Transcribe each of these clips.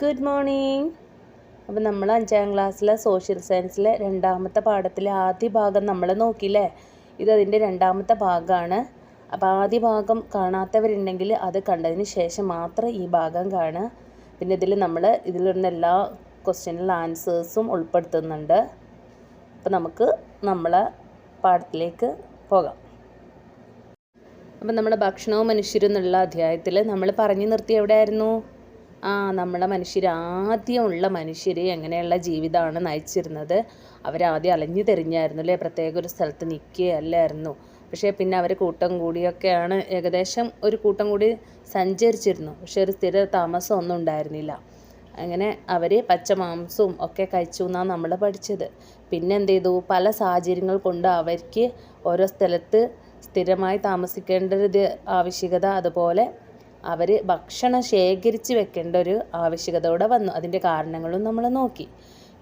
Good morning അപ്പം നമ്മൾ അഞ്ചാം ക്ലാസ്സിലെ സോഷ്യൽ സയൻസിലെ രണ്ടാമത്തെ പാഠത്തിലെ ആദ്യ ഭാഗം നമ്മൾ നോക്കിയില്ലേ? ഇത് അതിന്റെ രണ്ടാമത്തെ ഭാഗമാണ് അപ്പോൾ ആദ്യ ഭാഗം കാണാത്തവരുണ്ടെങ്കിൽ അത് കണ്ടതിന് ശേഷം മാത്രം ഈ ഭാഗം കാണുക. പിന്നെ ഇതിൽ നമ്മൾ ഇതിലിരുന്ന എല്ലാ ക്വസ്റ്റ്യനുള്ള ആൻസേഴ്സും ഉൾപ്പെടുത്തുന്നുണ്ട്. അപ്പോൾ നമുക്ക് നമ്മളെ പാഠത്തിലേക്ക് പോകാം. അപ്പം നമ്മുടെ ഭക്ഷണവും മനുഷ്യരും എന്നുള്ള അധ്യായത്തിൽ നമ്മൾ പറഞ്ഞു നിർത്തി എവിടെയായിരുന്നു? ആ നമ്മളെ മനുഷ്യർ ആദ്യമുള്ള മനുഷ്യർ എങ്ങനെയുള്ള ജീവിതമാണ് നയിച്ചിരുന്നത്? അവരാദ്യം അലഞ്ഞു തിരിഞ്ഞായിരുന്നു അല്ലേ പ്രത്യേക ഒരു സ്ഥലത്ത് നിൽക്കുകയല്ലായിരുന്നു പക്ഷേ പിന്നെ അവർ കൂട്ടം കൂടിയൊക്കെയാണ് ഏകദേശം ഒരു കൂട്ടം കൂടി സഞ്ചരിച്ചിരുന്നു. പക്ഷേ ഒരു സ്ഥിര താമസം ഒന്നും ഉണ്ടായിരുന്നില്ല. അങ്ങനെ അവർ പച്ചമാംസവും ഒക്കെ കഴിച്ചു എന്നാണ് നമ്മൾ പഠിച്ചത്. പിന്നെ എന്ത് ചെയ്തു? പല സാഹചര്യങ്ങൾ കൊണ്ട് അവർക്ക് ഓരോ സ്ഥലത്ത് സ്ഥിരമായി താമസിക്കേണ്ട ഒരു ആവശ്യകത അതുപോലെ അവർ ഭക്ഷണം ശേഖരിച്ച് വെക്കേണ്ട ഒരു ആവശ്യകതയോടെ വന്നു. അതിന്റെ കാരണങ്ങളും നമ്മൾ നോക്കി.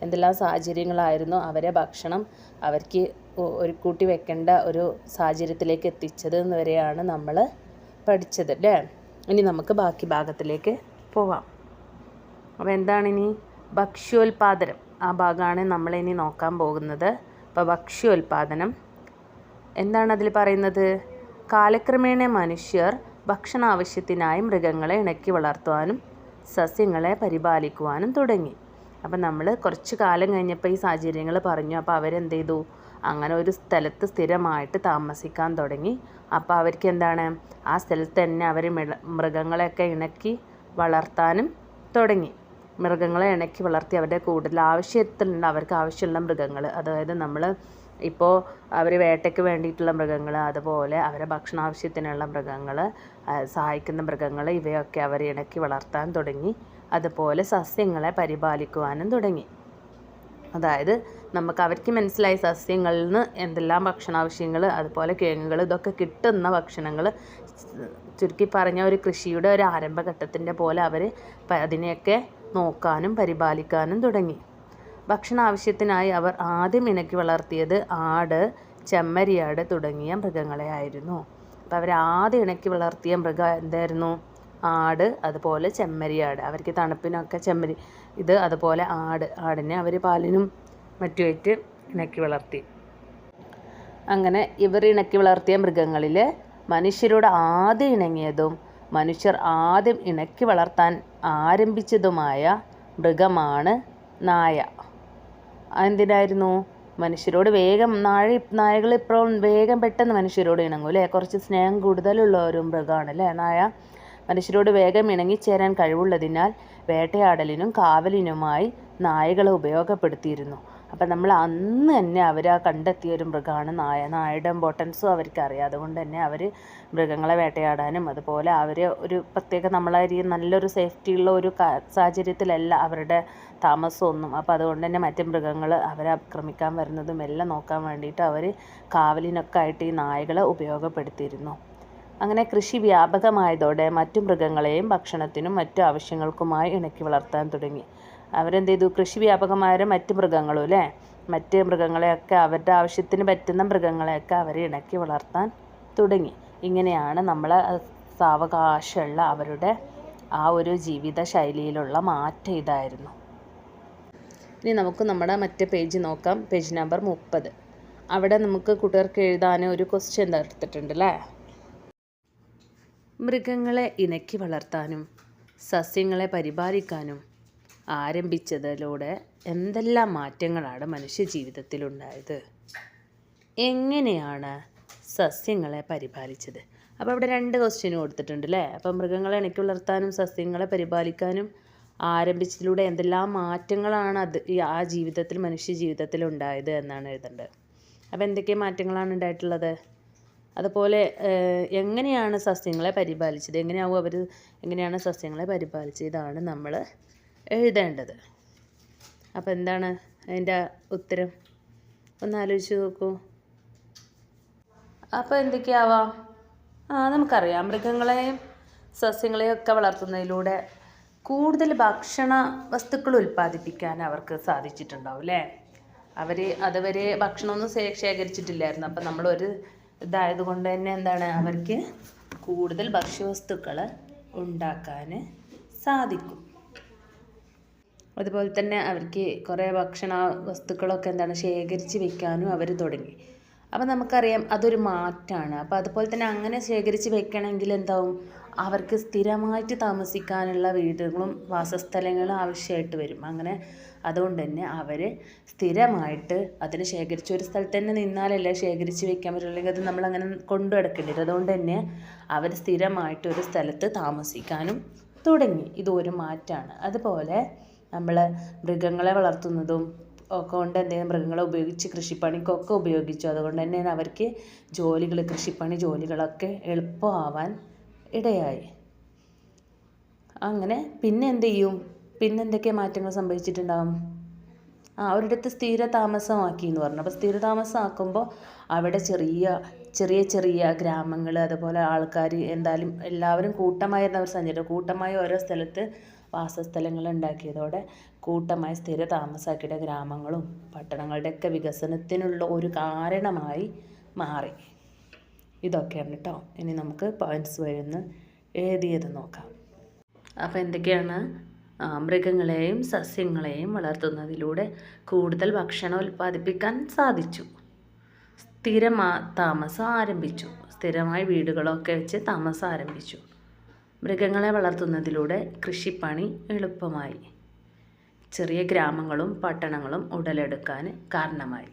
എന്തെല്ലാം സാഹചര്യങ്ങളായിരുന്നു അവരെ ഭക്ഷണം അവർക്ക് ഒരു കൂട്ടി വെക്കേണ്ട ഒരു സാഹചര്യത്തിലേക്ക് എത്തിച്ചത് എന്ന് വരെയാണ് നമ്മൾ പഠിച്ചത് അല്ലേ ഇനി നമുക്ക് ബാക്കി ഭാഗത്തിലേക്ക് പോവാം. അപ്പോൾ എന്താണ് ഇനി? ഭക്ഷ്യോൽപാദനം. ആ ഭാഗമാണ് നമ്മളിനി നോക്കാൻ പോകുന്നത്. അപ്പോൾ ഭക്ഷ്യോൽപാദനം. എന്താണ് അതിൽ പറയുന്നത്? കാലക്രമേണ മനുഷ്യർ ഭക്ഷണ ആവശ്യത്തിനായി മൃഗങ്ങളെ ഇണക്കി വളർത്തുവാനും സസ്യങ്ങളെ പരിപാലിക്കുവാനും തുടങ്ങി. അപ്പം നമ്മൾ കുറച്ച് കാലം കഴിഞ്ഞപ്പോൾ ഈ സാഹചര്യങ്ങൾ പറഞ്ഞു. അപ്പോൾ അവരെന്ത് ചെയ്തു? അങ്ങനെ ഒരു സ്ഥലത്ത് സ്ഥിരമായിട്ട് താമസിക്കാൻ തുടങ്ങി. അപ്പോൾ അവർക്ക് എന്താണ്? ആ സ്ഥലത്ത് തന്നെ അവർ മൃഗങ്ങളെയൊക്കെ ഇണക്കി വളർത്താനും തുടങ്ങി. മൃഗങ്ങളെ ഇണക്കി വളർത്തി അവരുടെ കൂടുതൽ ആവശ്യത്തിനുള്ള അവർക്ക് ആവശ്യമുള്ള മൃഗങ്ങൾ. അതായത് നമ്മൾ ഇപ്പോൾ അവർ വേട്ടയ്ക്ക് വേണ്ടിയിട്ടുള്ള മൃഗങ്ങൾ അതുപോലെ അവരെ ഭക്ഷണാവശ്യത്തിനുള്ള മൃഗങ്ങൾ സഹായിക്കുന്ന മൃഗങ്ങൾ ഇവയൊക്കെ അവർ ഇണക്കി വളർത്താൻ തുടങ്ങി. അതുപോലെ സസ്യങ്ങളെ പരിപാലിക്കുവാനും തുടങ്ങി. അതായത് നമുക്ക് അവർക്ക് മനസ്സിലായി സസ്യങ്ങളിൽ നിന്ന് എന്തെല്ലാം ഭക്ഷണാവശ്യങ്ങൾ അതുപോലെ കിഴങ്ങുകൾ ഇതൊക്കെ കിട്ടുന്ന ഭക്ഷണങ്ങൾ ചുരുക്കി പറഞ്ഞ ഒരു കൃഷിയുടെ ഒരു ആരംഭഘട്ടത്തിന്റെ പോലെ അവർ അതിനെയൊക്കെ നോക്കാനും പരിപാലിക്കാനും തുടങ്ങി. ഭക്ഷണ ആവശ്യത്തിനായി അവർ ആദ്യം ഇണക്കി വളർത്തിയത് ആട് ചെമ്മരിയാട് തുടങ്ങിയ മൃഗങ്ങളെ ആയിരുന്നു അപ്പോൾ അവർ ആദ്യം ഇണക്കി വളർത്തിയ മൃഗം എന്തായിരുന്നു? ആട് അതുപോലെ ചെമ്മരിയാട്. അവർക്ക് തണുപ്പിനൊക്കെ ചെമ്മരി ഇത് അതുപോലെ ആട് ആടിനെ അവർ പാലിനും മറ്റുമായിട്ട് ഇണക്കി വളർത്തി. അങ്ങനെ ഇവർ ഇണക്കി വളർത്തിയ മൃഗങ്ങളിൽ മനുഷ്യരോട് ആദ്യം ഇണങ്ങിയതും മനുഷ്യർ ആദ്യം ഇണക്കി വളർത്താൻ ആരംഭിച്ചതുമായ മൃഗമാണ് നായ. എന്തിനായിരുന്നു മനുഷ്യരോട് വേഗം നായ നായകൾ ഇപ്പോൾ വേഗം പെട്ടെന്ന് മനുഷ്യരോട് ഇണങ്ങും അല്ലേ? കുറച്ച് സ്നേഹം കൂടുതലുള്ള ഒരു മൃഗമാണ് അല്ലേ? നായ മനുഷ്യരോട് വേഗം ഇണങ്ങിച്ചേരാൻ കഴിവുള്ളതിനാൽ വേട്ടയാടലിനും കാവലിനുമായി നായകളെ ഉപയോഗപ്പെടുത്തിയിരുന്നു. അപ്പം നമ്മൾ അന്ന് തന്നെ അവർ ആ കണ്ടെത്തിയ ഒരു മൃഗമാണ് നായ. നായയുടെ ഇമ്പോർട്ടൻസും അവർക്ക് അറിയാം. അതുകൊണ്ട് തന്നെ അവർ മൃഗങ്ങളെ വേട്ടയാടാനും അതുപോലെ അവർ ഒരു പ്രത്യേക നമ്മളെ നല്ലൊരു സേഫ്റ്റിയുള്ള ഒരു സാഹചര്യത്തിലല്ല അവരുടെ താമസമൊന്നും അപ്പോൾ അതുകൊണ്ട് തന്നെ മറ്റ് മൃഗങ്ങൾ അവരെ ആക്രമിക്കാൻ വരുന്നതും എല്ലാം നോക്കാൻ വേണ്ടിയിട്ട് അവർ കാവലിനൊക്കെ ആയിട്ട് ഈ നായകളെ ഉപയോഗപ്പെടുത്തിയിരുന്നു. അങ്ങനെ കൃഷി വ്യാപകമായതോടെ മറ്റു മൃഗങ്ങളെയും ഭക്ഷണത്തിനും മറ്റു ആവശ്യങ്ങൾക്കുമായി ഇണക്കി വളർത്താൻ തുടങ്ങി. അവരെന്ത് ചെയ്തു കൃഷി വ്യാപകമായ മറ്റ് മൃഗങ്ങളും അല്ലേ? മറ്റ് മൃഗങ്ങളെയൊക്കെ അവരുടെ ആവശ്യത്തിന് പറ്റുന്ന മൃഗങ്ങളെയൊക്കെ അവർ ഇണക്കി വളർത്താൻ തുടങ്ങി. ഇങ്ങനെയാണ് നമ്മൾ സാവകാശമുള്ള അവരുടെ ആ ഒരു ജീവിത ശൈലിയിലുള്ള മാറ്റം ഇതായിരുന്നു. ഇനി നമുക്ക് നമ്മുടെ മറ്റേ പേജ് നോക്കാം. പേജ് നമ്പർ മുപ്പത്. അവിടെ നമുക്ക് കൂട്ടുകാർക്ക് എഴുതാൻ ഒരു ക്വസ്റ്റ്യൻ എടുത്തിട്ടുണ്ട് അല്ലേ? മൃഗങ്ങളെ ഇണക്കി വളർത്താനും സസ്യങ്ങളെ പരിപാലിക്കാനും ആരംഭിച്ചതിലൂടെ എന്തെല്ലാം മാറ്റങ്ങളാണ് മനുഷ്യ ജീവിതത്തിലുണ്ടായത് എങ്ങനെയാണ് സസ്യങ്ങളെ പരിപാലിച്ചത്? അപ്പോൾ അവിടെ രണ്ട് ക്വസ്റ്റ്യനും കൊടുത്തിട്ടുണ്ട് അല്ലേ അപ്പോൾ മൃഗങ്ങളെ ഇണക്കി വളർത്താനും സസ്യങ്ങളെ പരിപാലിക്കാനും ആരംഭിച്ചതിലൂടെ എന്തെല്ലാം മാറ്റങ്ങളാണ് അത് ആ ജീവിതത്തിൽ മനുഷ്യ ജീവിതത്തിൽ ഉണ്ടായത് എന്നാണ് എഴുതേണ്ടത് അപ്പോൾ എന്തൊക്കെ മാറ്റങ്ങളാണ് ഉണ്ടായിട്ടുള്ളത്? അതുപോലെ എങ്ങനെയാണ് സസ്യങ്ങളെ പരിപാലിച്ചത്? എങ്ങനെയാവും അവർ എങ്ങനെയാണ് സസ്യങ്ങളെ പരിപാലിച്ചത്? ഇതാണ് നമ്മൾ എഴുതേണ്ടത്. അപ്പോൾ എന്താണ് അതിന്റെ ഉത്തരം? ഒന്ന് ആലോചിച്ച് നോക്കൂ. അപ്പോൾ എന്തൊക്കെയാവാം? ആ നമുക്കറിയാം. മൃഗങ്ങളെയും സസ്യങ്ങളെയും ഒക്കെ വളർത്തുന്നതിലൂടെ കൂടുതൽ ഭക്ഷണ വസ്തുക്കൾ ഉൽപ്പാദിപ്പിക്കാൻ അവർക്ക് സാധിച്ചിട്ടുണ്ടാവും അല്ലേ? അവർ അതുവരെ ഭക്ഷണമൊന്നും ശേഖരിച്ചിട്ടില്ലായിരുന്നു. അപ്പം നമ്മളൊരു ഇതായത് കൊണ്ട് തന്നെ എന്താണ് അവർക്ക് കൂടുതൽ ഭക്ഷ്യവസ്തുക്കൾ ഉണ്ടാക്കാൻ സാധിക്കും. അതുപോലെ തന്നെ അവർക്ക് കുറേ ഭക്ഷണ വസ്തുക്കളൊക്കെ എന്താണ് ശേഖരിച്ച് വെക്കാനും അവർ തുടങ്ങി. അപ്പോൾ നമുക്കറിയാം അതൊരു മാറ്റാണ്. അപ്പോൾ അതുപോലെ തന്നെ അങ്ങനെ ശേഖരിച്ച് വെക്കണമെങ്കിൽ എന്താവും? അവർക്ക് സ്ഥിരമായിട്ട് താമസിക്കാനുള്ള വീടുകളും വാസസ്ഥലങ്ങളും ആവശ്യമായിട്ട് വരും. അങ്ങനെ അതുകൊണ്ട് തന്നെ അവർ സ്ഥിരമായിട്ട് അതിന് ശേഖരിച്ച് ഒരു സ്ഥലത്ത് തന്നെ നിന്നാലല്ലേ ശേഖരിച്ച് വെക്കാൻ പറ്റുള്ളൂ. അല്ലെങ്കിൽ അത് നമ്മളങ്ങനെ കൊണ്ടു നടക്കേണ്ടി വരും. അതുകൊണ്ട് തന്നെ അവർ സ്ഥിരമായിട്ട് ഒരു സ്ഥലത്ത് താമസിക്കാനും തുടങ്ങി. ഇതൊരു മാറ്റമാണ് അതുപോലെ നമ്മൾ മൃഗങ്ങളെ വളർത്തുന്നതും കൊണ്ട് എന്തെങ്കിലും മൃഗങ്ങളെ ഉപയോഗിച്ച് കൃഷിപ്പണിക്കൊക്കെ ഉപയോഗിച്ചു. അതുകൊണ്ട് തന്നെ അവർക്ക് ജോലികൾ കൃഷിപ്പണി ജോലികളൊക്കെ എളുപ്പമാവാൻ ഇടയായി. അങ്ങനെ പിന്നെ എന്ത് ചെയ്യും? പിന്നെ എന്തൊക്കെ മാറ്റങ്ങൾ സംഭവിച്ചിട്ടുണ്ടാവും? ആ ഒരിടത്ത് സ്ഥിര താമസമാക്കി എന്ന് പറഞ്ഞു. അപ്പോൾ സ്ഥിര താമസമാക്കുമ്പോൾ അവിടെ ചെറിയ ചെറിയ ചെറിയ ഗ്രാമങ്ങൾ അതുപോലെ ആൾക്കാർ എന്തായാലും എല്ലാവരും കൂട്ടമായിരുന്നു അവർ സഞ്ചരിച്ചത് കൂട്ടമായി ഓരോ സ്ഥലത്ത് വാസസ്ഥലങ്ങൾ ഉണ്ടാക്കിയതോടെ കൂട്ടമായി സ്ഥിര താമസാക്കിയുടെ ഗ്രാമങ്ങളും പട്ടണങ്ങളുടെയൊക്കെ വികസനത്തിനുള്ള ഒരു കാരണമായി മാറി. ഇതൊക്കെയാണ് കേട്ടോ ഇനി നമുക്ക് പോയിന്റ്സ് വരുന്ന എഴുതിയത് നോക്കാം. അപ്പോൾ എന്തൊക്കെയാണ്? മൃഗങ്ങളെയും സസ്യങ്ങളെയും വളർത്തുന്നതിലൂടെ കൂടുതൽ ഭക്ഷണം ഉൽപ്പാദിപ്പിക്കാൻ സാധിച്ചു. സ്ഥിരമാ താമസം ആരംഭിച്ചു. സ്ഥിരമായി വീടുകളൊക്കെ വെച്ച് താമസം ആരംഭിച്ചു. മൃഗങ്ങളെ വളർത്തുന്നതിലൂടെ കൃഷിപ്പണി എളുപ്പമായി. ചെറിയ ഗ്രാമങ്ങളും പട്ടണങ്ങളും ഉടലെടുക്കാൻ കാരണമായി.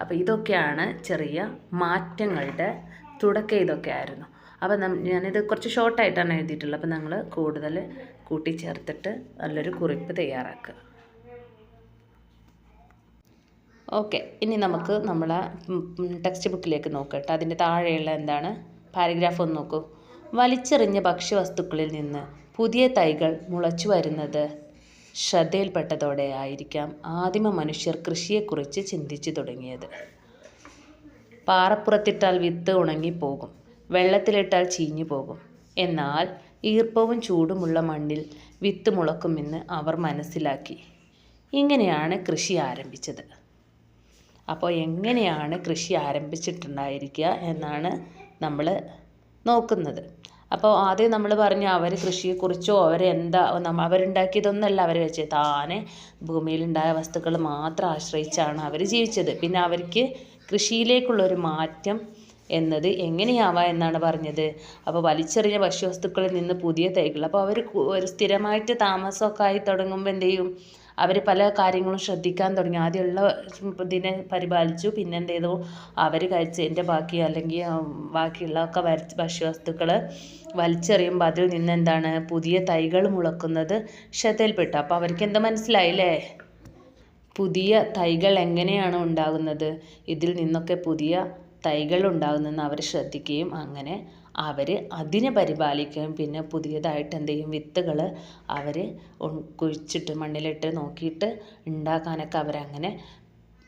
അപ്പോൾ ഇതൊക്കെയാണ് ചെറിയ മാറ്റങ്ങളുടെ തുടക്കം ഇതൊക്കെ ആയിരുന്നു. അപ്പോൾ ഞാനിത് കുറച്ച് ഷോർട്ടായിട്ടാണ് എഴുതിയിട്ടുള്ളത്. അപ്പോൾ നിങ്ങൾ കൂടുതൽ കൂട്ടിച്ചേർത്തിട്ട് നല്ലൊരു കുറിപ്പ് തയ്യാറാക്കുക. ഓക്കെ ഇനി നമുക്ക് നമ്മളെ ടെക്സ്റ്റ് ബുക്കിലേക്ക് നോക്കട്ടെ അതിന്റെ താഴെയുള്ള എന്താണ്? പാരഗ്രാഫ് ഒന്ന് നോക്കൂ. വലിച്ചെറിഞ്ഞ ഭക്ഷ്യവസ്തുക്കളിൽ നിന്ന് പുതിയ തൈകൾ മുളച്ചു വരുന്നത്. ശ്രദ്ധയിൽപ്പെട്ടതോടെ ആയിരിക്കാം ആദിമ മനുഷ്യർ കൃഷിയെക്കുറിച്ച് ചിന്തിച്ചു തുടങ്ങിയത്. പാറപ്പുറത്തിട്ടാൽ വിത്ത് ഉണങ്ങിപ്പോകും വെള്ളത്തിലിട്ടാൽ ചീഞ്ഞു പോകും. എന്നാൽ ഈർപ്പവും ചൂടുമുള്ള മണ്ണിൽ വിത്ത് മുളക്കുമെന്ന് അവർ മനസ്സിലാക്കി. ഇങ്ങനെയാണ് കൃഷി ആരംഭിച്ചത്. അപ്പോൾ എങ്ങനെയാണ് കൃഷി ആരംഭിച്ചിട്ടുണ്ടായിരിക്കുക എന്നാണ് നമ്മൾ നോക്കുന്നത്. അപ്പോൾ ആദ്യം നമ്മൾ പറഞ്ഞു അവർ കൃഷിയെക്കുറിച്ചോ അവരെന്താ അവരുണ്ടാക്കിയതൊന്നല്ല അവർ വെച്ചത് താനെ ഭൂമിയിലുണ്ടായ വസ്തുക്കൾ മാത്രം ആശ്രയിച്ചാണ് അവർ ജീവിച്ചത്. പിന്നെ അവർക്ക് കൃഷിയിലേക്കുള്ളൊരു മാറ്റം എന്നത് എങ്ങനെയാവാം എന്നാണ് പറഞ്ഞത്. അപ്പോൾ വലിച്ചെറിഞ്ഞ ഭക്ഷ്യവസ്തുക്കളിൽ നിന്ന് പുതിയ തൈകൾ. അപ്പോൾ അവർ ഒരു സ്ഥിരമായിട്ട് താമസമൊക്കെ ആയി തുടങ്ങുമ്പോൾ എന്ത് ചെയ്യും? അവർ പല കാര്യങ്ങളും ശ്രദ്ധിക്കാൻ തുടങ്ങി. ആദ്യമുള്ള ഇതിനെ പരിപാലിച്ചു. പിന്നെ എന്ത് ചെയ്തു? അവർ കഴിച്ചതിന്റെ ബാക്കി അല്ലെങ്കിൽ ബാക്കിയുള്ളതൊക്കെ വരച്ച് ഭക്ഷ്യവസ്തുക്കൾ വലിച്ചെറിയുമ്പോൾ അതിൽ നിന്ന് എന്താണ്? പുതിയ തൈകൾ മുളക്കുന്നത് ശ്രദ്ധയിൽപ്പെട്ടു. അപ്പോൾ അവർക്ക് എന്താ മനസ്സിലായില്ലേ പുതിയ തൈകൾ എങ്ങനെയാണ് ഉണ്ടാകുന്നത്? ഇതിൽ നിന്നൊക്കെ പുതിയ തൈകൾ ഉണ്ടാകുന്നതെന്ന് അവർ ശ്രദ്ധിക്കുകയും അങ്ങനെ അവർ അതിനെ പരിപാലിക്കുകയും പിന്നെ പുതിയതായിട്ട് എന്ത് വിത്തുകൾ അവർ കുഴിച്ചിട്ട് മണ്ണിലിട്ട് നോക്കിയിട്ട് ഉണ്ടാക്കാനൊക്കെ അവരങ്ങനെ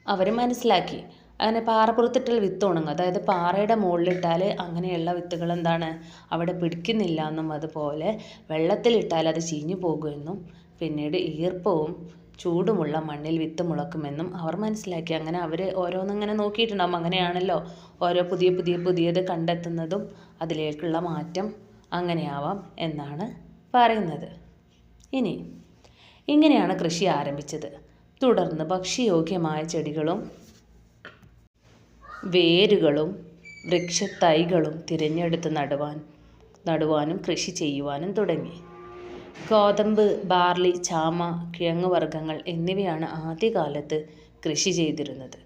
അവർ മനസ്സിലാക്കി. അങ്ങനെ പാറപ്പുറത്തിട്ടാൽ വിത്ത് ഉണങ്ങും. അതായത് പാറയുടെ മുകളിലിട്ടാൽ അങ്ങനെയുള്ള വിത്തുകൾ എന്താണ്? അവിടെ പിടിക്കുന്നില്ല എന്നും അതുപോലെ വെള്ളത്തിലിട്ടാൽ അത് ചീഞ്ഞു പോകുമെന്നും പിന്നീട് ഈർപ്പവും ചൂടുമുള്ള മണ്ണിൽ വിത്ത് മുളക്കുമെന്നും അവർ മനസ്സിലാക്കി. അങ്ങനെ അവർ ഓരോന്നിങ്ങനെ നോക്കിയിട്ടുണ്ടാകും അങ്ങനെയാണല്ലോ ഓരോ പുതിയ പുതിയ പുതിയത് കണ്ടെത്തുന്നതും അതിലേക്കുള്ള മാറ്റം അങ്ങനെയാവാം എന്നാണ് പറയുന്നത്. ഇനി ഇങ്ങനെയാണ് കൃഷി ആരംഭിച്ചത്. തുടർന്ന് ഭക്ഷ്യയോഗ്യമായ ചെടികളും വേരുകളും വൃക്ഷത്തൈകളും തിരഞ്ഞെടുത്ത് നടുവാൻ നടുവാനും കൃഷി ചെയ്യുവാനും തുടങ്ങി. ഗോതമ്പ് ബാർലി ചാമ കിഴങ്ങുവർഗങ്ങൾ എന്നിവയാണ് ആദ്യകാലത്ത് കൃഷി ചെയ്തിരുന്നത്.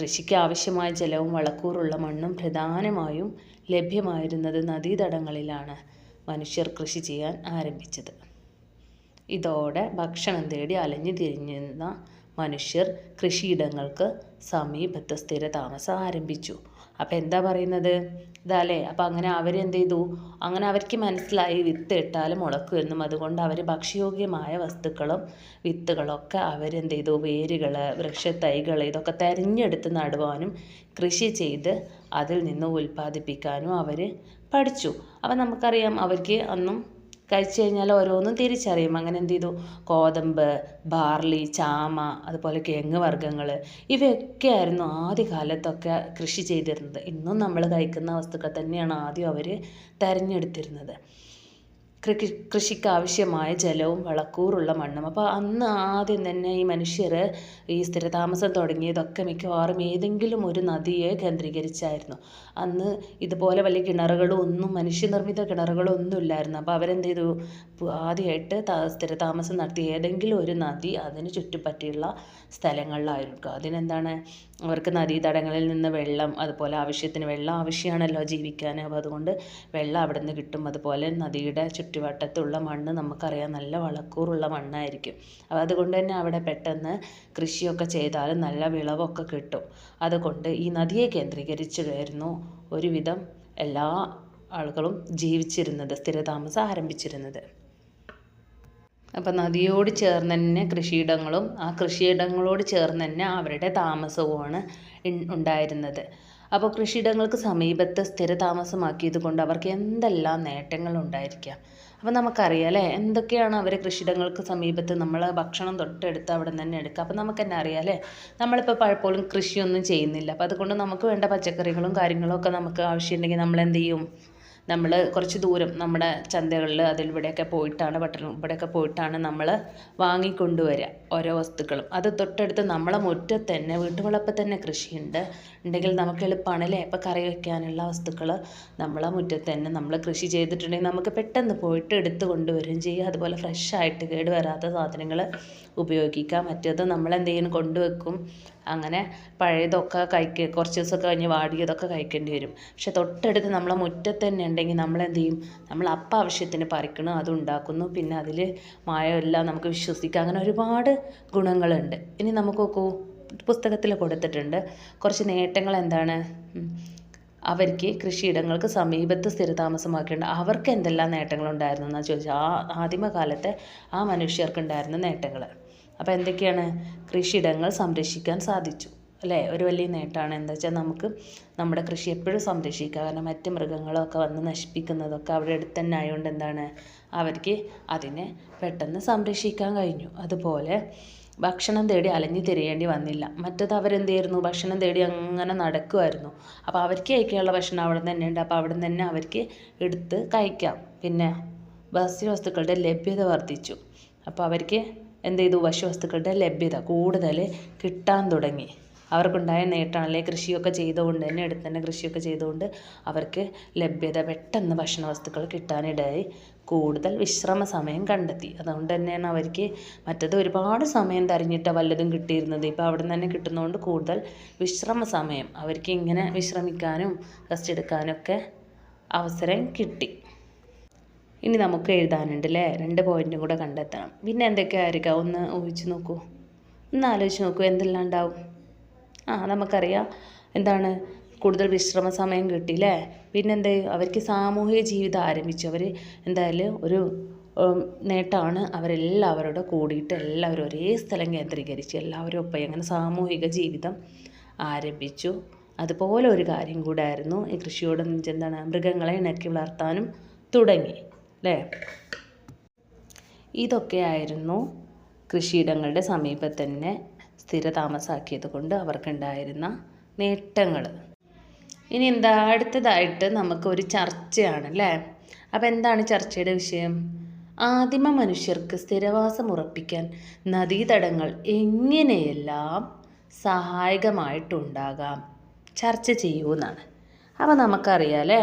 കൃഷിക്ക് ആവശ്യമായ ജലവും വളക്കൂറുള്ള മണ്ണും പ്രധാനമായും ലഭ്യമായിരുന്നത് നദീതടങ്ങളിലാണ് മനുഷ്യർ കൃഷി ചെയ്യാൻ ആരംഭിച്ചത്. ഇതോടെ ഭക്ഷണം തേടി അലഞ്ഞു തിരിഞ്ഞിരുന്ന മനുഷ്യർ കൃഷിയിടങ്ങൾക്ക് സമീപത്ത് സ്ഥിരതാമസം ആരംഭിച്ചു. അപ്പോൾ എന്താ പറയുന്നത്? ഇതല്ലേ അപ്പോൾ അങ്ങനെ അവരെന്ത് ചെയ്തു? അങ്ങനെ അവർക്ക് മനസ്സിലായി വിത്ത് ഇട്ടാൽ മുളക്കുമെന്നും അതുകൊണ്ട് അവർ ഭക്ഷ്യയോഗ്യമായ വസ്തുക്കളും വിത്തുകളൊക്കെ അവരെന്ത് ചെയ്തു? വേരുകൾ വൃക്ഷത്തൈകൾ ഇതൊക്കെ തിരഞ്ഞെടുത്ത് നടുവാനും കൃഷി ചെയ്ത് അതിൽ നിന്ന് ഉൽപ്പാദിപ്പിക്കാനും അവർ പഠിച്ചു. അപ്പം നമുക്കറിയാം അവർക്ക് അന്നും കഴിച്ചു കഴിഞ്ഞാൽ ഓരോന്നും തിരിച്ചറിയും. അങ്ങനെ എന്ത് ചെയ്തു? ഗോതമ്പ് ബാർലി ചാമ അതുപോലെ കിഴങ്ങ് വർഗങ്ങൾ ഇവയൊക്കെയായിരുന്നു ആദ്യകാലത്തൊക്കെ കൃഷി ചെയ്തിരുന്നത്. ഇന്നും നമ്മൾ കഴിക്കുന്ന വസ്തുക്കൾ തന്നെയാണ് ആദ്യം അവർ തിരഞ്ഞെടുത്തിരുന്നത്. കൃഷി കൃഷിക്ക് ആവശ്യമായ ജലവും വളക്കൂറുള്ള മണ്ണും. അപ്പോൾ അന്ന് ആദ്യം തന്നെ ഈ മനുഷ്യർ ഈ സ്ഥിരതാമസം തുടങ്ങിയതൊക്കെ മിക്കവാറും ഏതെങ്കിലും ഒരു നദിയെ കേന്ദ്രീകരിച്ചായിരുന്നു. അന്ന് ഇതുപോലെ വലിയ കിണറുകളും ഒന്നും മനുഷ്യനിർമ്മിത കിണറുകളും ഒന്നും ഇല്ലായിരുന്നു. അപ്പോൾ അവരെന്ത് ചെയ്തു? ആദ്യമായിട്ട് സ്ഥിരതാമസം നടത്തി. ഏതെങ്കിലും ഒരു നദി അതിന് ചുറ്റുപറ്റിയുള്ള സ്ഥലങ്ങളിലായിരിക്കും. അതിനെന്താണ്? അവർക്ക് നദീതടങ്ങളിൽ നിന്ന് വെള്ളം അതുപോലെ ആവശ്യത്തിന് വെള്ളം ആവശ്യമാണല്ലോ ജീവിക്കാൻ. അപ്പോൾ അതുകൊണ്ട് വെള്ളം അവിടെ നിന്ന് കിട്ടും. അതുപോലെ നദിയുടെ ചുറ്റുവട്ടത്തുള്ള മണ്ണ് നമുക്കറിയാം നല്ല വളക്കൂറുള്ള മണ്ണായിരിക്കും. അപ്പോൾ അതുകൊണ്ട് തന്നെ അവിടെ പെട്ടെന്ന് കൃഷിയൊക്കെ ചെയ്താൽ നല്ല വിളവൊക്കെ കിട്ടും. അതുകൊണ്ട് ഈ നദിയെ കേന്ദ്രീകരിച്ചായിരുന്നു ഒരുവിധം എല്ലാ ആളുകളും ജീവിച്ചിരുന്നത് സ്ഥിരതാമസം ആരംഭിച്ചിരുന്നത്. അപ്പം നദിയോട് ചേർന്ന് തന്നെ കൃഷിയിടങ്ങളും ആ കൃഷിയിടങ്ങളോട് ചേർന്ന് തന്നെ അവരുടെ താമസവുമാണ് ഉണ്ടായിരുന്നത്. അപ്പോൾ കൃഷിയിടങ്ങൾക്ക് സമീപത്ത് സ്ഥിര താമസമാക്കിയത് കൊണ്ട് അവർക്ക് എന്തെല്ലാം നേട്ടങ്ങൾ ഉണ്ടായിരിക്കാം? അപ്പോൾ നമുക്കറിയാം അല്ലേ? എന്തൊക്കെയാണ് അവർ കൃഷിയിടങ്ങൾക്ക് സമീപത്ത് നമ്മൾ ഭക്ഷണം തൊട്ടെടുത്ത് അവിടെ നിന്ന് തന്നെ എടുക്കുക? അപ്പോൾ നമുക്ക് തന്നെ അറിയാം അല്ലേ? നമ്മളിപ്പോൾ പലപ്പോഴും കൃഷിയൊന്നും ചെയ്യുന്നില്ല. അപ്പോൾ അതുകൊണ്ട് നമുക്ക് വേണ്ട പച്ചക്കറികളും കാര്യങ്ങളും ഒക്കെ നമുക്ക് ആവശ്യമുണ്ടെങ്കിൽ നമ്മൾ എന്ത് ചെയ്യും? നമ്മൾ കുറച്ച് ദൂരം നമ്മുടെ ചന്തകളിൽ അതിൽ ഇവിടെയൊക്കെ പോയിട്ടാണ് പട്ടണം ഇവിടെയൊക്കെ പോയിട്ടാണ് നമ്മൾ വാങ്ങിക്കൊണ്ടുവരിക ഓരോ വസ്തുക്കളും. അത് തൊട്ടടുത്ത് നമ്മളെ മുറ്റത്ത് തന്നെ വീട്ടുവളപ്പിൽ തന്നെ കൃഷിയുണ്ട്. ഉണ്ടെങ്കിൽ നമുക്ക് എളുപ്പമാണ് അല്ലേ? ഇപ്പം കറി വയ്ക്കാനുള്ള വസ്തുക്കൾ നമ്മളെ മുറ്റത്ത് തന്നെ നമ്മൾ കൃഷി ചെയ്തിട്ടുണ്ടെങ്കിൽ നമുക്ക് പെട്ടെന്ന് പോയിട്ട് എടുത്ത് കൊണ്ടുവരികയും ചെയ്യുക അതുപോലെ ഫ്രഷ് ആയിട്ട് കേട് വരാത്ത സാധനങ്ങൾ ഉപയോഗിക്കാം. മറ്റേത് നമ്മൾ എന്തെങ്കിലും കൊണ്ടുവെക്കും. അങ്ങനെ പഴയതൊക്കെ കഴിക്ക കുറച്ച് ദിവസമൊക്കെ കഴിഞ്ഞ് വാടിയതൊക്കെ കഴിക്കേണ്ടി വരും. പക്ഷെ തൊട്ടടുത്ത് നമ്മളെ മുറ്റത്ത് തന്നെ ഉണ്ടെങ്കിൽ നമ്മൾ എന്ത് ചെയ്യും നമ്മൾ അപ്പം ആവശ്യത്തിന് പറിക്കണം അതുണ്ടാക്കുന്നു പിന്നെ അതിൽ മായമെല്ലാം നമുക്ക് വിശ്വസിക്കാം. അങ്ങനെ ഒരുപാട് ഗുണങ്ങളുണ്ട്. ഇനി നമുക്ക് നോക്കൂ പുസ്തകത്തിൽ കൊടുത്തിട്ടുണ്ട്. കുറച്ച് നേട്ടങ്ങൾ എന്താണ്? അവർക്ക് കൃഷിയിടങ്ങൾക്ക് സമീപത്ത് സ്ഥിരതാമസമാക്കേണ്ട അവർക്ക് എന്തെല്ലാം നേട്ടങ്ങളുണ്ടായിരുന്നു എന്നാണ് ചോദിച്ചാൽ ആ ആദിമകാലത്തെ ആ മനുഷ്യർക്കുണ്ടായിരുന്ന നേട്ടങ്ങൾ അപ്പോൾ എന്തൊക്കെയാണ്? കൃഷിയിടങ്ങൾ സംരക്ഷിക്കാൻ സാധിച്ചു. അല്ലേ? ഒരു വലിയ നേട്ടമാണ്. എന്താ വെച്ചാൽ നമുക്ക് നമ്മുടെ കൃഷി എപ്പോഴും സംരക്ഷിക്കുക. കാരണം മറ്റ് മൃഗങ്ങളൊക്കെ വന്ന് നശിപ്പിക്കുന്നതൊക്കെ അവിടെ അടുത്ത് തന്നെ ആയതുകൊണ്ട് എന്താണ്? അവർക്ക് അതിനെ പെട്ടെന്ന് സംരക്ഷിക്കാൻ കഴിഞ്ഞു. അതുപോലെ ഭക്ഷണം തേടി അലഞ്ഞു തിരിയേണ്ടി വന്നില്ല. മറ്റത് അവരെന്ത് ചെയ്യുന്നു ഭക്ഷണം തേടി അങ്ങനെ നടക്കുമായിരുന്നു അപ്പോൾ അവർക്ക് കഴിക്കാനുള്ള ഭക്ഷണം അവിടെ തന്നെ ഉണ്ട് അപ്പോൾ അവിടെ തന്നെ അവർക്ക് എടുത്ത് കഴിക്കാം. പിന്നെ ഭക്ഷ്യവസ്തുക്കളുടെ ലഭ്യത വർദ്ധിച്ചു. അപ്പോൾ അവർക്ക് എന്ത് ചെയ്തു ഭക്ഷ്യവസ്തുക്കളുടെ ലഭ്യത കൂടുതൽ കിട്ടാൻ തുടങ്ങി. അവർക്കുണ്ടായ നേട്ടമാണല്ലേ കൃഷിയൊക്കെ ചെയ്തുകൊണ്ട് തന്നെ എടുത്ത് തന്നെ കൃഷിയൊക്കെ ചെയ്തുകൊണ്ട് അവർക്ക് ലഭ്യത പെട്ടെന്ന് ഭക്ഷണ വസ്തുക്കൾ കിട്ടാനിടയായി. കൂടുതൽ വിശ്രമ സമയം കണ്ടെത്തി. അതുകൊണ്ട് തന്നെയാണ് അവർക്ക് മറ്റത് ഒരുപാട് സമയം തരിഞ്ഞിട്ട് വല്ലതും കിട്ടിയിരുന്നത്. ഇപ്പോൾ അവിടെ നിന്ന് തന്നെ കിട്ടുന്നതുകൊണ്ട് കൂടുതൽ വിശ്രമ സമയം അവർക്ക് ഇങ്ങനെ വിശ്രമിക്കാനും റെസ്റ്റ് എടുക്കാനൊക്കെ അവസരം കിട്ടി. ഇനി നമുക്ക് എഴുതാനുണ്ട് അല്ലേ രണ്ട് പോയിന്റും കൂടെ കണ്ടെത്തണം. പിന്നെ എന്തൊക്കെയായിരിക്കാം? ഒന്ന് ഊഹിച്ച് നോക്കൂ. ഒന്ന് ആലോചിച്ച് നോക്കൂ. എന്തെല്ലാം ഉണ്ടാവും? ആ നമുക്കറിയാം. എന്താണ്? കൂടുതൽ വിശ്രമ സമയം കിട്ടി അല്ലേ പിന്നെന്ത്? അവർക്ക് സാമൂഹിക ജീവിതം ആരംഭിച്ചു. അവർ എന്തായാലും ഒരു നേട്ടമാണ് അവരെല്ലാവരോട് കൂടിയിട്ട് എല്ലാവരും ഒരേ സ്ഥലം കേന്ദ്രീകരിച്ച് എല്ലാവരും ഒപ്പം അങ്ങനെ സാമൂഹിക ജീവിതം ആരംഭിച്ചു. അതുപോലെ ഒരു കാര്യം കൂടായിരുന്നു. ഈ കൃഷിയോട് എന്താണ് മൃഗങ്ങളെ ഇണക്കി വളർത്താനും തുടങ്ങി അല്ലേ? ഇതൊക്കെയായിരുന്നു കൃഷിയിടങ്ങളുടെ സമീപത്ത് തന്നെ സ്ഥിരതാമസാക്കിയത് കൊണ്ട് അവർക്കുണ്ടായിരുന്ന നേട്ടങ്ങൾ ഇനി എന്താ അടുത്തതായിട്ട് നമുക്ക് ഒരു ചർച്ചയാണ് അല്ലേ? അപ്പോൾ എന്താണ് ചർച്ചയുടെ വിഷയം? ആദിമ മനുഷ്യർക്ക് സ്ഥിരവാസം ഉറപ്പിക്കാൻ നദീതടങ്ങൾ എങ്ങനെയെല്ലാം സഹായകമായിട്ടുണ്ടാകാം? ചർച്ച ചെയ്യുമെന്നാണ് അപ്പം അപ്പോൾ നമുക്കറിയാം അല്ലേ?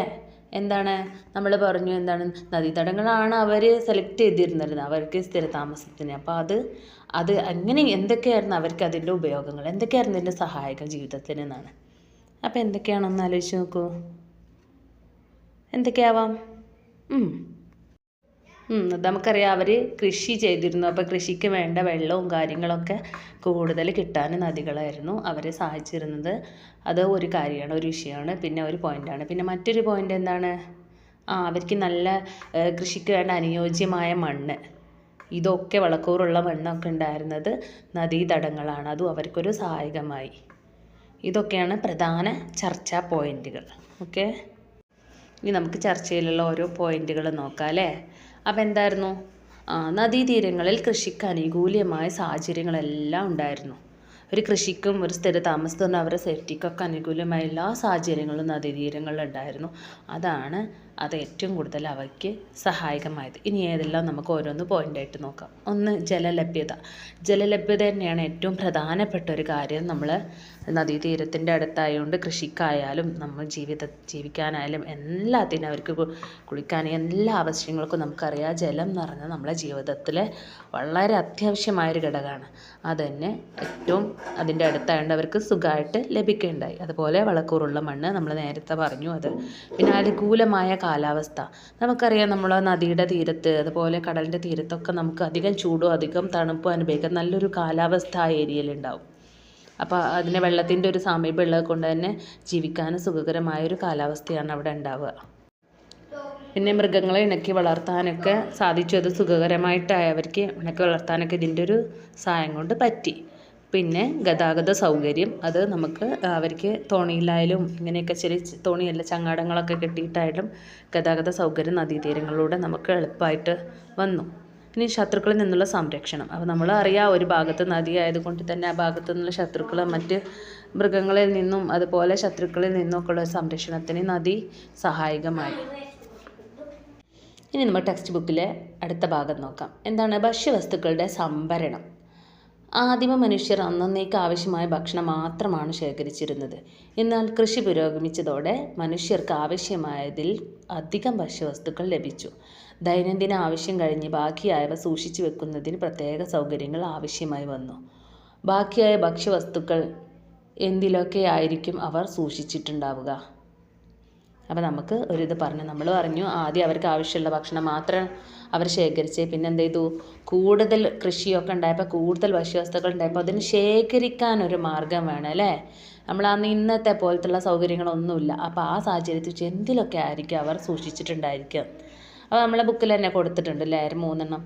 എന്താണ്? നമ്മൾ പറഞ്ഞു എന്താണ് നദീതടങ്ങളാണ് അവർ സെലക്ട് ചെയ്തിരുന്നത് അവർക്ക് സ്ഥിരതാമസത്തിന് അപ്പോൾ അത് അത് അങ്ങനെ എന്തൊക്കെയായിരുന്നു അവർക്ക് അതിന്റെ ഉപയോഗങ്ങൾ? എന്തൊക്കെയായിരുന്നു ഇതിന്റെ സഹായകം ജീവിതത്തിന് എന്നാണ്? അപ്പോൾ എന്തൊക്കെയാണെന്ന് ആലോചിച്ച് നോക്കൂ. എന്തൊക്കെയാവാം? നമുക്കറിയാം അവർ കൃഷി ചെയ്തിരുന്നു. അപ്പോൾ കൃഷിക്ക് വേണ്ട വെള്ളവും കാര്യങ്ങളൊക്കെ കൂടുതൽ കിട്ടാൻ നദികളായിരുന്നു അവരെ സഹായിച്ചിരുന്നത്. അത് ഒരു കാര്യമാണ് ഒരു വിഷയമാണ്. പിന്നെ ഒരു പോയിന്റാണ് പിന്നെ മറ്റൊരു പോയിന്റ് എന്താണ്? ആ അവർക്ക് നല്ല കൃഷിക്ക് വേണ്ട അനുയോജ്യമായ മണ്ണ്. ഇതൊക്കെ വളക്കൂറുള്ള മണ്ണൊക്കെ ഉണ്ടായിരുന്നത് നദീതടങ്ങളാണ്. അതും അവർക്കൊരു സഹായകമായി. ഇതൊക്കെയാണ് പ്രധാന ചർച്ചാ പോയിന്റുകൾ. ഓക്കെ? ഇനി നമുക്ക് ചർച്ചയിലുള്ള ഓരോ പോയിന്റുകൾ നോക്കാം അല്ലേ? അപ്പോൾ എന്തായിരുന്നു? നദീതീരങ്ങളിൽ കൃഷിക്ക് അനുകൂലമായ സാഹചര്യങ്ങളെല്ലാം ഉണ്ടായിരുന്നു. ഒരു കൃഷിക്കും ഒരു സ്ഥിര താമസത്തിനും അവരുടെ സേഫ്റ്റിക്കൊക്കെ അനുകൂലമായ എല്ലാ സാഹചര്യങ്ങളും നദീതീരങ്ങളിൽ ഉണ്ടായിരുന്നു. അതാണ് അത് ഏറ്റവും കൂടുതൽ അവയ്ക്ക് സഹായകമായത്. ഇനി ഏതെല്ലാം നമുക്ക് ഓരോന്ന് പോയിന്റായിട്ട് നോക്കാം. ഒന്ന് ജലലഭ്യത. ജലലഭ്യത തന്നെയാണ് ഏറ്റവും പ്രധാനപ്പെട്ട ഒരു കാര്യം. നമ്മൾ നദീതീരത്തിന്റെ അടുത്തായതുകൊണ്ട് കൃഷിക്കായാലും നമ്മൾ ജീവിത ജീവിക്കാനായാലും എല്ലാത്തിനും അവർക്ക് കുളിക്കാൻ എല്ലാ ആവശ്യങ്ങൾക്കും നമുക്കറിയാം ജലം എന്ന് പറഞ്ഞാൽ നമ്മളെ ജീവിതത്തിൽ വളരെ അത്യാവശ്യമായൊരു ഘടകമാണ്. അത് തന്നെ ഏറ്റവും അതിന്റെ അടുത്തായതുകൊണ്ട് അവർക്ക് സുഖമായിട്ട് ലഭിക്കേണ്ടായി. അതുപോലെ വളക്കൂറുള്ള മണ്ണ് നമ്മൾ നേരത്തെ പറഞ്ഞു. അത് പിന്നെ അനുകൂലമായ കാലാവസ്ഥ. നമുക്കറിയാം നമ്മൾ നദിയുടെ തീരത്ത് അതുപോലെ കടലിന്റെ തീരത്തൊക്കെ നമുക്ക് അധികം ചൂടോ അധികം തണുപ്പോ അനുഭവിക്കാൻ നല്ലൊരു കാലാവസ്ഥ ആ ഏരിയയിൽ ഉണ്ടാവും അപ്പോൾ അതിന് വെള്ളത്തിന്റെ ഒരു സാമീപ്യം ഉള്ളത് കൊണ്ട് തന്നെ ജീവിക്കാനും സുഖകരമായ ഒരു കാലാവസ്ഥയാണ് അവിടെ ഉണ്ടാവുക. പിന്നെ മൃഗങ്ങളെ ഇണക്കി വളർത്താനൊക്കെ സാധിച്ചു. അത് സുഖകരമായിട്ടായി അവർക്ക് ഇണക്കി വളർത്താനൊക്കെ ഇതിന്റെ ഒരു സഹായം കൊണ്ട് പറ്റി. പിന്നെ ഗതാഗത സൗകര്യം. അത് നമുക്ക് അവർക്ക് തോണിയിലായാലും ഇങ്ങനെയൊക്കെ ചെറിയ തോണിയല്ല ചങ്ങാടങ്ങളൊക്കെ കെട്ടിയിട്ടായാലും ഗതാഗത സൗകര്യം നദീതീരങ്ങളിലൂടെ നമുക്ക് എളുപ്പമായിട്ട് വന്നു. ഇനി ശത്രുക്കളിൽ നിന്നുള്ള സംരക്ഷണം. അപ്പോൾ നമ്മൾ അറിയാം ഒരു ഭാഗത്ത് നദി ആയതുകൊണ്ട് തന്നെ ആ ഭാഗത്തു നിന്നുള്ള ശത്രുക്കൾ മറ്റ് മൃഗങ്ങളിൽ നിന്നും അതുപോലെ ശത്രുക്കളിൽ നിന്നൊക്കെ ഉള്ള സംരക്ഷണത്തിന് നദി സഹായകമായി. ഇനി നമ്മൾ ടെക്സ്റ്റ് ബുക്കിലെ അടുത്ത ഭാഗം നോക്കാം. എന്താണ് ഭക്ഷ്യവസ്തുക്കളുടെ സംഭരണം? ആദിമ മനുഷ്യർ അന്നന്നേക്ക് ആവശ്യമായ ഭക്ഷണം മാത്രമാണ് ശേഖരിച്ചിരുന്നത്. എന്നാൽ കൃഷി പുരോഗമിച്ചതോടെ മനുഷ്യർക്ക് ആവശ്യമായതിൽ അധികം ഭക്ഷ്യവസ്തുക്കൾ ലഭിച്ചു. ദൈനംദിന ആവശ്യം കഴിഞ്ഞ് ബാക്കിയായവ സൂക്ഷിച്ചു വെക്കുന്നതിന് പ്രത്യേക സൗകര്യങ്ങൾ ആവശ്യമായി വന്നു. ബാക്കിയായ ഭക്ഷ്യവസ്തുക്കൾ എന്തിലൊക്കെ ആയിരിക്കും അവർ സൂക്ഷിച്ചിട്ടുണ്ടാവുക? അപ്പോൾ നമുക്ക് ഒരിത് പറഞ്ഞു. നമ്മൾ പറഞ്ഞു ആദ്യം അവർക്ക് ആവശ്യമുള്ള ഭക്ഷണം മാത്രം അവർ ശേഖരിച്ച് പിന്നെ എന്ത് ചെയ്തു? കൂടുതൽ കൃഷിയൊക്കെ ഉണ്ടായപ്പോൾ കൂടുതൽ ഭക്ഷ്യവസ്തുക്കൾ ഉണ്ടായപ്പോൾ അതിന് ശേഖരിക്കാൻ ഒരു മാർഗം വേണം അല്ലേ? നമ്മൾ അന്ന് ഇന്നത്തെ പോലത്തുള്ള സൗകര്യങ്ങളൊന്നുമില്ല. അപ്പോൾ ആ സാഹചര്യത്തിൽ വെച്ച് എന്തിലൊക്കെ ആയിരിക്കും അവർ സൂക്ഷിച്ചിട്ടുണ്ടായിരിക്കുക? അപ്പോൾ നമ്മളെ ബുക്കിൽ തന്നെ കൊടുത്തിട്ടുണ്ട് അല്ലേ? മൂന്നെണ്ണം.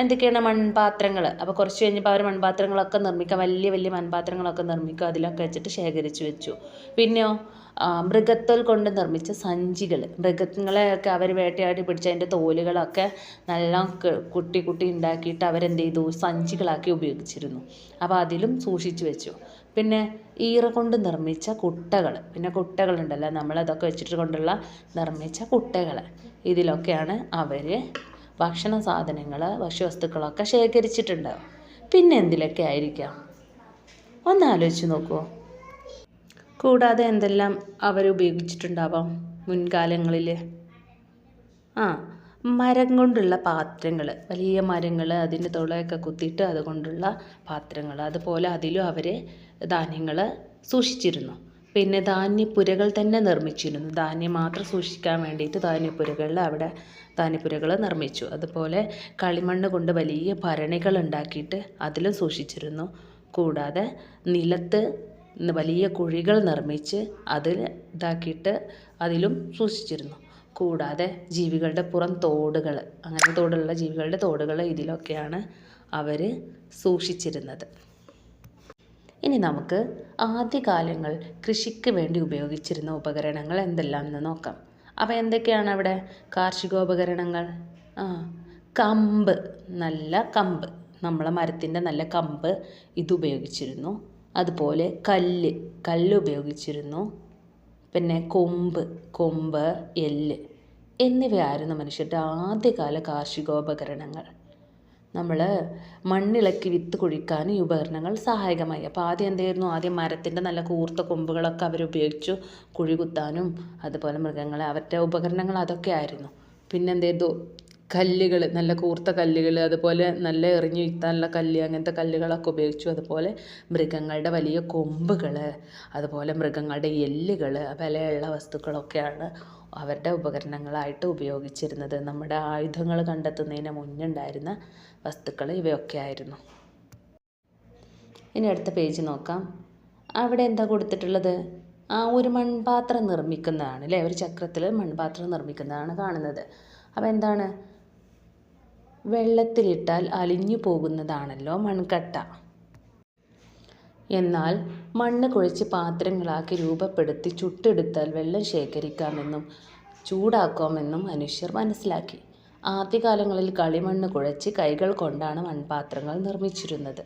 എന്തൊക്കെയാണ് മൺപാത്രങ്ങൾ? അപ്പോൾ കുറച്ച് കഴിഞ്ഞപ്പോൾ അവർ മൺപാത്രങ്ങളൊക്കെ നിർമ്മിക്കുക വലിയ വലിയ മൺപാത്രങ്ങളൊക്കെ നിർമ്മിക്കുക അതിലൊക്കെ വെച്ചിട്ട് ശേഖരിച്ച് വെച്ചു. പിന്നെയോ? മൃഗത്തോൽ കൊണ്ട് നിർമ്മിച്ച സഞ്ചികൾ. മൃഗങ്ങളെയൊക്കെ അവർ വേട്ടയാടി പിടിച്ച അതിന്റെ തോലുകളൊക്കെ നല്ല കുട്ടി കുട്ടി ഉണ്ടാക്കിയിട്ട് അവരെന്ത് ചെയ്തു? സഞ്ചികളാക്കി ഉപയോഗിച്ചിരുന്നു. അപ്പോൾ അതിലും സൂക്ഷിച്ചു വെച്ചു. പിന്നെ ഈറ കൊണ്ട് നിർമ്മിച്ച കുട്ടകൾ. പിന്നെ കുട്ടകളുണ്ടല്ലോ നമ്മളതൊക്കെ വെച്ചിട്ട് കൊണ്ടുള്ള നിർമ്മിച്ച കുട്ടകൾ. ഇതിലൊക്കെയാണ് അവർ ഭക്ഷണ സാധനങ്ങൾ ഭക്ഷ്യവസ്തുക്കളൊക്കെ ശേഖരിച്ചിട്ടുണ്ടാവും പിന്നെ എന്തിലൊക്കെ ആയിരിക്കാം? ഒന്ന് ആലോചിച്ച് കൂടാതെ എന്തെല്ലാം അവർ ഉപയോഗിച്ചിട്ടുണ്ടാവാം മുൻകാലങ്ങളിൽ? ആ മരം കൊണ്ടുള്ള പാത്രങ്ങൾ വലിയ മരങ്ങൾ അതിന്റെ തുളയൊക്കെ കുത്തിയിട്ട് അതുകൊണ്ടുള്ള പാത്രങ്ങൾ അതുപോലെ അതിലും അവർ ധാന്യങ്ങൾ സൂക്ഷിച്ചിരുന്നു. പിന്നെ ധാന്യപ്പുരകൾ തന്നെ നിർമ്മിച്ചിരുന്നു. ധാന്യം മാത്രം സൂക്ഷിക്കാൻ വേണ്ടിയിട്ട് ധാന്യപ്പുരകളിൽ അവിടെ ധാന്യപ്പുരകൾ നിർമ്മിച്ചു. അതുപോലെ കളിമണ്ണ് കൊണ്ട് വലിയ ഭരണികൾ ഉണ്ടാക്കിയിട്ട് അതിലും സൂക്ഷിച്ചിരുന്നു. കൂടാതെ നിലത്ത് വലിയ കുഴികൾ നിർമ്മിച്ച് അതിൽ ഇതാക്കിയിട്ട് അതിലും സൂക്ഷിച്ചിരുന്നു. കൂടാതെ ജീവികളുടെ പുറം തോടുകൾ അങ്ങനെ തോടുള്ള ജീവികളുടെ തോടുകൾ ഇതിലൊക്കെയാണ് അവർ സൂക്ഷിച്ചിരുന്നത്. ഇനി നമുക്ക് ആദ്യകാലങ്ങൾ കൃഷിക്ക് വേണ്ടി ഉപയോഗിച്ചിരുന്ന ഉപകരണങ്ങൾ എന്തെല്ലാം എന്ന് നോക്കാം. അപ്പോൾ എന്തൊക്കെയാണ് അവിടെ? കാർഷികോപകരണങ്ങൾ. ആ കമ്പ്. നല്ല കമ്പ്. നമ്മളെ മരത്തിന്റെ നല്ല കമ്പ് ഇത് ഉപയോഗിച്ചിരുന്നു. അതുപോലെ കല്ല്. കല്ല് ഉപയോഗിച്ചിരുന്നു. പിന്നെ കൊമ്പ് കൊമ്പ് എല്ല് എന്നിവയായിരുന്നു മനുഷ്യരുടെ ആദ്യകാല കാർഷികോപകരണങ്ങൾ. നമ്മൾ മണ്ണിളക്കി വിത്ത് കുഴിക്കാൻ ഈ ഉപകരണങ്ങൾ സഹായകമായി. അപ്പോൾ ആദ്യം എന്തായിരുന്നു ആദ്യം മരത്തിന്റെ നല്ല കൂർത്ത കൊമ്പുകളൊക്കെ അവർ ഉപയോഗിച്ചു കുഴി കുത്താനും അതുപോലെ മൃഗങ്ങളെ അവരുടെ ഉപകരണങ്ങൾ അതൊക്കെ ആയിരുന്നു. പിന്നെ ചെയ്തു കല്ലുകൾ നല്ല കൂർത്ത കല്ലുകൾ അതുപോലെ നല്ല എറിഞ്ഞു വീഴ്ത്താനുള്ള കല്ല് അങ്ങനത്തെ കല്ലുകളൊക്കെ ഉപയോഗിച്ചു. അതുപോലെ മൃഗങ്ങളുടെ വലിയ കൊമ്പുകൾ അതുപോലെ മൃഗങ്ങളുടെ എല്ലുകൾ വിലയുള്ള വസ്തുക്കളൊക്കെയാണ് അവരുടെ ഉപകരണങ്ങളായിട്ട് ഉപയോഗിച്ചിരുന്നത്. നമ്മുടെ ആയുധങ്ങൾ കണ്ടെത്തുന്നതിന് മുന്നുണ്ടായിരുന്ന വസ്തുക്കൾ ഇവയൊക്കെ ആയിരുന്നു. ഇനി അടുത്ത പേജ് നോക്കാം. അവിടെ എന്താ കൊടുത്തിട്ടുള്ളത്? ആ ഒരു മൺപാത്രം നിർമ്മിക്കുന്നതാണ് അല്ലേ? ഒരു ചക്രത്തിൽ മൺപാത്രം നിർമ്മിക്കുന്നതാണ് കാണുന്നത്. അപ്പോൾ എന്താണ്? വെള്ളത്തിലിട്ടാൽ അലിഞ്ഞു പോകുന്നതാണല്ലോ മൺകട്ട. എന്നാൽ മണ്ണ് കുഴച്ച് പാത്രങ്ങളാക്കി രൂപപ്പെടുത്തി ചുട്ടെടുത്താൽ വെള്ളം ശേഖരിക്കാമെന്നും ചൂടാക്കാമെന്നും മനുഷ്യർ മനസ്സിലാക്കി. ആദ്യകാലങ്ങളിൽ കളിമണ്ണ് കുഴച്ച് കൈകൾ കൊണ്ടാണ് മൺപാത്രങ്ങൾ നിർമ്മിച്ചിരുന്നത്.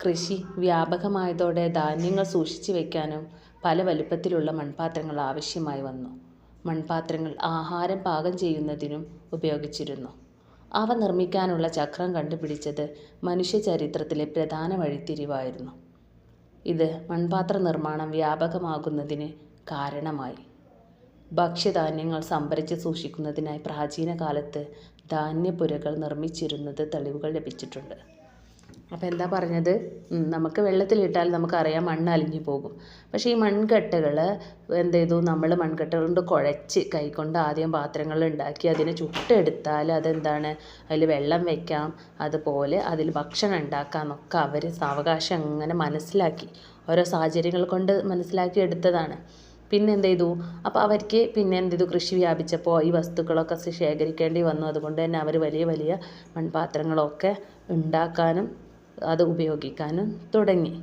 കൃഷി വ്യാപകമായതോടെ ധാന്യങ്ങൾ സൂക്ഷിച്ചു വയ്ക്കാനും പല വലുപ്പത്തിലുള്ള മൺപാത്രങ്ങൾ ആവശ്യമായി വന്നു. മൺപാത്രങ്ങൾ ആഹാരം പാകം ചെയ്യുന്നതിനും ഉപയോഗിച്ചിരുന്നു. അവ നിർമ്മിക്കാനുള്ള ചക്രം കണ്ടുപിടിച്ചത് മനുഷ്യ ചരിത്രത്തിലെ പ്രധാന വഴിത്തിരിവായിരുന്നു. ഇത് മൺപാത്ര നിർമ്മാണം വ്യാപകമാകുന്നതിന് കാരണമായി. ഭക്ഷ്യധാന്യങ്ങൾ സംഭരിച്ച് സൂക്ഷിക്കുന്നതിനായി പ്രാചീന കാലത്ത് ധാന്യപ്പുരകൾ നിർമ്മിച്ചിരുന്നത് തെളിവുകൾ ലഭിച്ചിട്ടുണ്ട്. അപ്പോൾ എന്താ പറഞ്ഞത്? നമുക്ക് വെള്ളത്തിലിട്ടാൽ നമുക്കറിയാം മണ്ണ് അലിഞ്ഞു പോകും. പക്ഷേ ഈ മൺകട്ടകൾ എന്ത് ചെയ്തു? നമ്മൾ മൺകട്ടകൾ കൊണ്ട് കുഴച്ച് കൈകൊണ്ട് ആദ്യം പാത്രങ്ങൾ ഉണ്ടാക്കി അതിനെ ചുട്ടെടുത്താൽ അതെന്താണ്? അതിൽ വെള്ളം വെക്കാം. അതുപോലെ അതിൽ ഭക്ഷണം ഉണ്ടാക്കാമെന്നൊക്കെ അവർ സാവകാശം അങ്ങനെ മനസ്സിലാക്കി. ഓരോ സാഹചര്യങ്ങൾ കൊണ്ട് മനസ്സിലാക്കി എടുത്തതാണ്. പിന്നെ എന്ത് ചെയ്തു? അപ്പോൾ അവർക്ക് പിന്നെ എന്ത് ചെയ്തു? കൃഷി വ്യാപിച്ചപ്പോൾ ഈ വസ്തുക്കളൊക്കെ ശേഖരിക്കേണ്ടി വന്നു. അതുകൊണ്ട് തന്നെ അവർ വലിയ വലിയ മൺപാത്രങ്ങളൊക്കെ ഉണ്ടാക്കാനും അത് ഉപയോഗിക്കാനും തുടങ്ങി.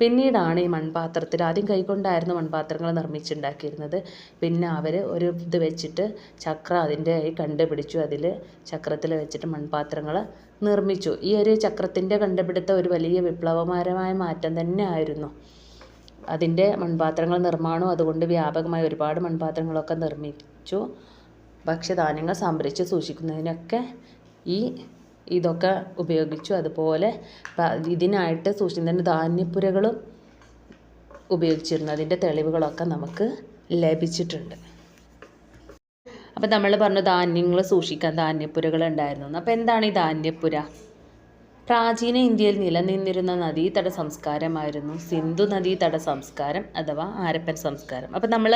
പിന്നീടാണ് ഈ മൺപാത്രത്തിൽ ആദ്യം കൈകൊണ്ടായിരുന്നു മൺപാത്രങ്ങൾ നിർമ്മിച്ചുണ്ടാക്കിയിരുന്നത്. പിന്നെ അവർ ഒരു ഇത് വെച്ചിട്ട് ചക്രം അതിന്റെ കണ്ടുപിടിച്ചു. അതിൽ ചക്രത്തിൽ വെച്ചിട്ട് മൺപാത്രങ്ങൾ നിർമ്മിച്ചു. ഈ ഒരു ചക്രത്തിന്റെ കണ്ടുപിടുത്തം ഒരു വലിയ വിപ്ലവകരമായ മാറ്റം തന്നെ ആയിരുന്നു. അതിന്റെ മൺപാത്രങ്ങൾ നിർമ്മാണവും അതുകൊണ്ട് വ്യാപകമായി ഒരുപാട് മൺപാത്രങ്ങളൊക്കെ നിർമ്മിച്ചു. ഭക്ഷ്യധാന്യങ്ങൾ സംഭരിച്ച് സൂക്ഷിക്കുന്നതിനൊക്കെ ഈ ഇതൊക്കെ ഉപയോഗിച്ചു. അതുപോലെ ഇതിനായിട്ട് സൂക്ഷിക്കുന്നതിന് ധാന്യപ്പുരകളും ഉപയോഗിച്ചിരുന്നു അതിന്റെ തെളിവുകളൊക്കെ നമുക്ക് ലഭിച്ചിട്ടുണ്ട്. അപ്പം നമ്മൾ പറഞ്ഞു ധാന്യങ്ങൾ സൂക്ഷിക്കാൻ ധാന്യപ്പുരകൾ ഉണ്ടായിരുന്നു. അപ്പോൾ എന്താണ് ഈ ധാന്യപ്പുര? പ്രാചീന ഇന്ത്യയിൽ നിലനിന്നിരുന്ന നദീതട സംസ്കാരമായിരുന്നു. സിന്ധു നദീതട സംസ്കാരം അഥവാ ആരപ്പൻ സംസ്കാരം. അപ്പം നമ്മൾ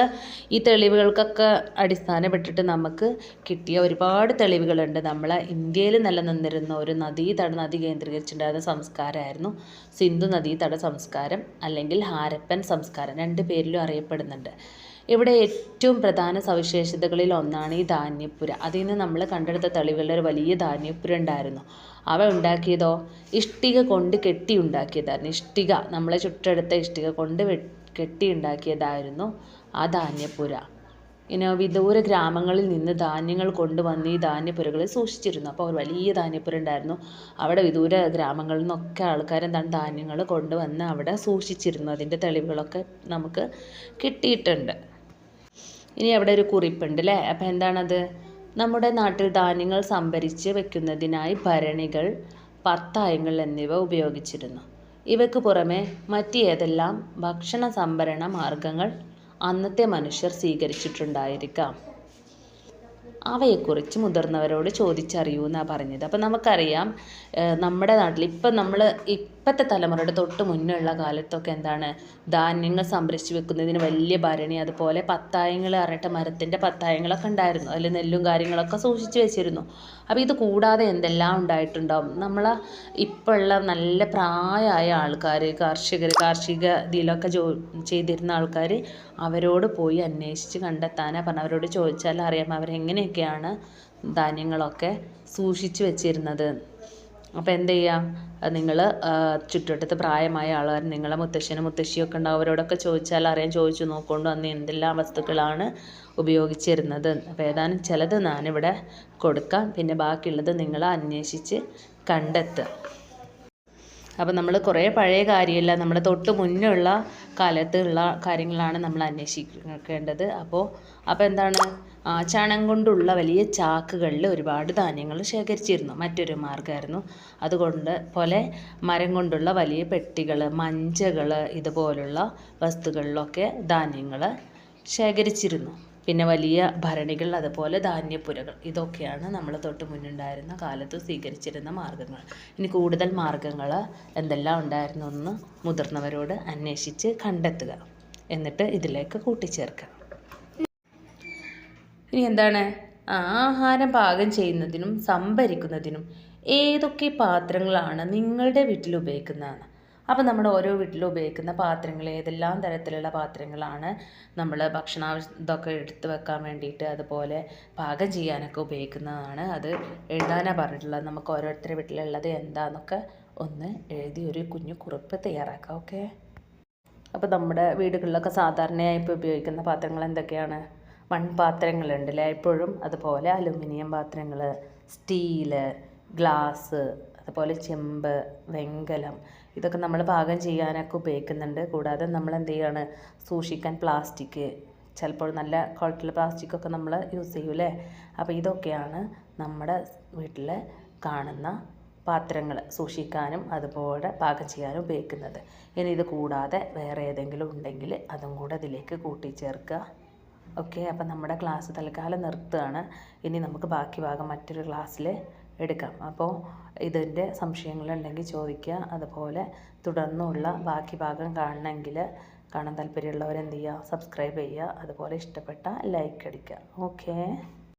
ഈ തെളിവുകൾക്കൊക്കെ അടിസ്ഥാനപ്പെട്ടിട്ട് നമുക്ക് കിട്ടിയ ഒരുപാട് തെളിവുകളുണ്ട്. നമ്മൾ ഇന്ത്യയിൽ നിലനിന്നിരുന്ന ഒരു നദീതട നദി കേന്ദ്രീകരിച്ചിട്ടുണ്ടായിരുന്ന സംസ്കാരമായിരുന്നു സിന്ധു നദീതട സംസ്കാരം അല്ലെങ്കിൽ ഹാരപ്പൻ സംസ്കാരം. രണ്ട് പേരിലും അറിയപ്പെടുന്നുണ്ട്. ഇവിടെ ഏറ്റവും പ്രധാന സവിശേഷതകളിൽ ഒന്നാണ് ഈ ധാന്യപ്പുര. അതിൽ നിന്ന് നമ്മൾ കണ്ടെടുത്ത തെളിവുകളിൽ ഒരു വലിയ ധാന്യപ്പുര ഉണ്ടായിരുന്നു. അവ ഉണ്ടാക്കിയതോ? ഇഷ്ടിക കൊണ്ട് കെട്ടി ഉണ്ടാക്കിയതായിരുന്നു. ഇഷ്ടിക നമ്മളെ ചുറ്റെടുത്ത ഇഷ്ടിക കൊണ്ട് കെട്ടി ഉണ്ടാക്കിയതായിരുന്നു ആ ധാന്യപ്പുര. ഇനി വിദൂര ഗ്രാമങ്ങളിൽ നിന്ന് ധാന്യങ്ങൾ കൊണ്ടുവന്ന് ഈ ധാന്യപ്പുരകളിൽ സൂക്ഷിച്ചിരുന്നു. അപ്പോൾ ഒരു വലിയ ധാന്യപ്പുര ഉണ്ടായിരുന്നു. അവിടെ വിദൂര ഗ്രാമങ്ങളിൽ നിന്നൊക്കെ ആൾക്കാർ എന്താണ് ധാന്യങ്ങൾ കൊണ്ടുവന്ന് അവിടെ സൂക്ഷിച്ചിരുന്നു. അതിന്റെ തെളിവുകളൊക്കെ നമുക്ക് കിട്ടിയിട്ടുണ്ട്. ഇനി അവിടെ ഒരു കുറിപ്പുണ്ട് അല്ലേ? അപ്പം എന്താണത്? നമ്മുടെ നാട്ടിൽ ധാന്യങ്ങൾ സംഭരിച്ച് വെക്കുന്നതിനായി ഭരണികൾ പത്തായങ്ങൾ എന്നിവ ഉപയോഗിച്ചിരുന്നു. ഇവയ്ക്ക് പുറമെ മറ്റ് ഏതെല്ലാം ഭക്ഷണ സംഭരണ മാർഗങ്ങൾ അന്നത്തെ മനുഷ്യർ സ്വീകരിച്ചിട്ടുണ്ടായിരിക്കാം. അവയെക്കുറിച്ച് മുതിർന്നവരോട് ചോദിച്ചറിയൂ എന്നാണ് പറഞ്ഞത്. അപ്പം നമുക്കറിയാം നമ്മുടെ നാട്ടിൽ ഇപ്പം നമ്മൾ ഇപ്പോഴത്തെ തലമുറയുടെ തൊട്ട് മുന്നേ ഉള്ള കാലത്തൊക്കെ എന്താണ്? ധാന്യങ്ങൾ സംരക്ഷിച്ച് വെക്കുന്നതിന് വലിയ ഭരണി. അതുപോലെ പത്തായങ്ങൾ അറിയട്ടെ മരത്തിന്റെ പത്തായങ്ങളൊക്കെ ഉണ്ടായിരുന്നു. അതിൽ നെല്ലും കാര്യങ്ങളൊക്കെ സൂക്ഷിച്ച് വെച്ചിരുന്നു. അപ്പോൾ ഇത് കൂടാതെ എന്തെല്ലാം ഉണ്ടായിട്ടുണ്ടാവും? നമ്മൾ ഇപ്പോഴുള്ള നല്ല പ്രായമായ ആൾക്കാർ കാർഷികർ കാർഷിക ഇതിലൊക്കെ ജോ ചെയ്തിരുന്ന ആൾക്കാർ അവരോട് പോയി അന്വേഷിച്ച് കണ്ടെത്താനാണ് പറഞ്ഞ അവരോട് ചോദിച്ചാൽ അറിയാം അവരെങ്ങനെയൊക്കെയാണ് ധാന്യങ്ങളൊക്കെ സൂക്ഷിച്ച് വെച്ചിരുന്നത്. അപ്പോൾ എന്ത് ചെയ്യുക നിങ്ങൾ ചുറ്റുവട്ടത്ത് പ്രായമായ ആൾക്കാർ നിങ്ങളെ മുത്തശ്ശനും മുത്തശ്ശിയൊക്കെ ഉണ്ടാവും. അവരോടൊക്കെ ചോദിച്ചാൽ അറിയാൻ ചോദിച്ചു നോക്കൊണ്ട് അന്ന് എന്തെല്ലാം വസ്തുക്കളാണ് ഉപയോഗിച്ചിരുന്നത്. അപ്പോൾ ഏതാനും ചിലത് ഞാനിവിടെ കൊടുക്കാം. പിന്നെ ബാക്കിയുള്ളത് നിങ്ങൾ അന്വേഷിച്ച് കണ്ടെത്തുക. അപ്പോൾ നമ്മൾ കുറേ പഴയ കാര്യമല്ല. നമ്മൾ തൊട്ട് മുന്നുള്ള കാലത്തുള്ള കാര്യങ്ങളാണ് നമ്മൾ അന്വേഷിക്കേണ്ടത്. അപ്പോൾ അപ്പോൾ എന്താണ്? ചണം കൊണ്ടുള്ള വലിയ ചാക്കുകളിൽ ഒരുപാട് ധാന്യങ്ങൾ ശേഖരിച്ചിരുന്നു. മറ്റൊരു മാർഗമായിരുന്നു. അതുകൊണ്ട് പോലെ മരം കൊണ്ടുള്ള വലിയ പെട്ടികൾ മഞ്ചകൾ ഇതുപോലുള്ള വസ്തുക്കളിലൊക്കെ ധാന്യങ്ങൾ ശേഖരിച്ചിരുന്നു. പിന്നെ വലിയ ഭരണികൾ അതുപോലെ ധാന്യപ്പുരകൾ ഇതൊക്കെയാണ് നമ്മൾ തൊട്ട് മുന്നുണ്ടായിരുന്ന കാലത്ത് സ്വീകരിച്ചിരുന്ന മാർഗങ്ങൾ. ഇനി കൂടുതൽ മാർഗങ്ങൾ എന്തെല്ലാം ഉണ്ടായിരുന്നു എന്ന് മുതിർന്നവരോട് അന്വേഷിച്ച് കണ്ടെത്തുക. എന്നിട്ട് ഇതിലേക്ക് കൂട്ടിച്ചേർക്കുക ഇനി എന്താണ്? ആഹാരം പാകം ചെയ്യുന്നതിനും സംഭരിക്കുന്നതിനും ഏതൊക്കെ പാത്രങ്ങളാണ് നിങ്ങളുടെ വീട്ടിൽ ഉപയോഗിക്കുന്നതാണ് അപ്പോൾ നമ്മുടെ ഓരോ വീട്ടിലും ഉപയോഗിക്കുന്ന പാത്രങ്ങൾ ഏതെല്ലാം തരത്തിലുള്ള പാത്രങ്ങളാണ് നമ്മൾ ഭക്ഷണ ഇതൊക്കെ എടുത്ത് വെക്കാൻ വേണ്ടിയിട്ട് അതുപോലെ പാകം ചെയ്യാനൊക്കെ ഉപയോഗിക്കുന്നതാണ്. അത് എഴുതാനാണ് പറഞ്ഞിട്ടുള്ളത്. നമുക്ക് ഓരോരുത്തരുടെ വീട്ടിലുള്ളത് എന്താണെന്നൊക്കെ ഒന്ന് എഴുതി ഒരു കുഞ്ഞു കുറിപ്പ് തയ്യാറാക്കാം ഓക്കെ? അപ്പോൾ നമ്മുടെ വീടുകളിലൊക്കെ സാധാരണയായി ഇപ്പോൾ ഉപയോഗിക്കുന്ന പാത്രങ്ങൾ എന്തൊക്കെയാണ്? മൺപാത്രങ്ങളുണ്ട് അല്ലേ എപ്പോഴും അതുപോലെ അലുമിനിയം പാത്രങ്ങൾ സ്റ്റീൽ ഗ്ലാസ് അതുപോലെ ചെമ്പ് വെങ്കലം ഇതൊക്കെ നമ്മൾ പാകം ചെയ്യാനൊക്കെ ഉപയോഗിക്കുന്നുണ്ട്. കൂടാതെ നമ്മൾ എന്ത് ചെയ്യാണ് സൂക്ഷിക്കാൻ പ്ലാസ്റ്റിക് ചിലപ്പോൾ നല്ല ക്വാളിറ്റിയുള്ള പ്ലാസ്റ്റിക്കൊക്കെ നമ്മൾ യൂസ് ചെയ്യൂലേ അപ്പോൾ ഇതൊക്കെയാണ് നമ്മുടെ വീട്ടിൽ കാണുന്ന പാത്രങ്ങൾ സൂക്ഷിക്കാനും അതുപോലെ പാകം ചെയ്യാനും ഉപയോഗിക്കുന്നത്. ഇനി ഇത് കൂടാതെ വേറെ ഏതെങ്കിലും ഉണ്ടെങ്കിൽ അതും കൂടെ ഇതിലേക്ക് കൂട്ടിച്ചേർക്കുക. ഓക്കെ അപ്പം നമ്മുടെ ക്ലാസ് തൽക്കാലം നിർത്തുകയാണ്. ഇനി നമുക്ക് ബാക്കി ഭാഗം മറ്റൊരു ക്ലാസ്സിൽ എടുക്കാം. അപ്പോൾ ഇതിന്റെ സംശയങ്ങളുണ്ടെങ്കിൽ ചോദിക്കുക. അതുപോലെ തുടർന്നുള്ള ബാക്കി ഭാഗം കാണണമെങ്കിൽ കാണാൻ താല്പര്യമുള്ളവർ എന്ത് ചെയ്യുക? സബ്സ്ക്രൈബ് ചെയ്യുക. അതുപോലെ ഇഷ്ടപ്പെട്ട ലൈക്ക് അടിക്കുക. ഓക്കേ.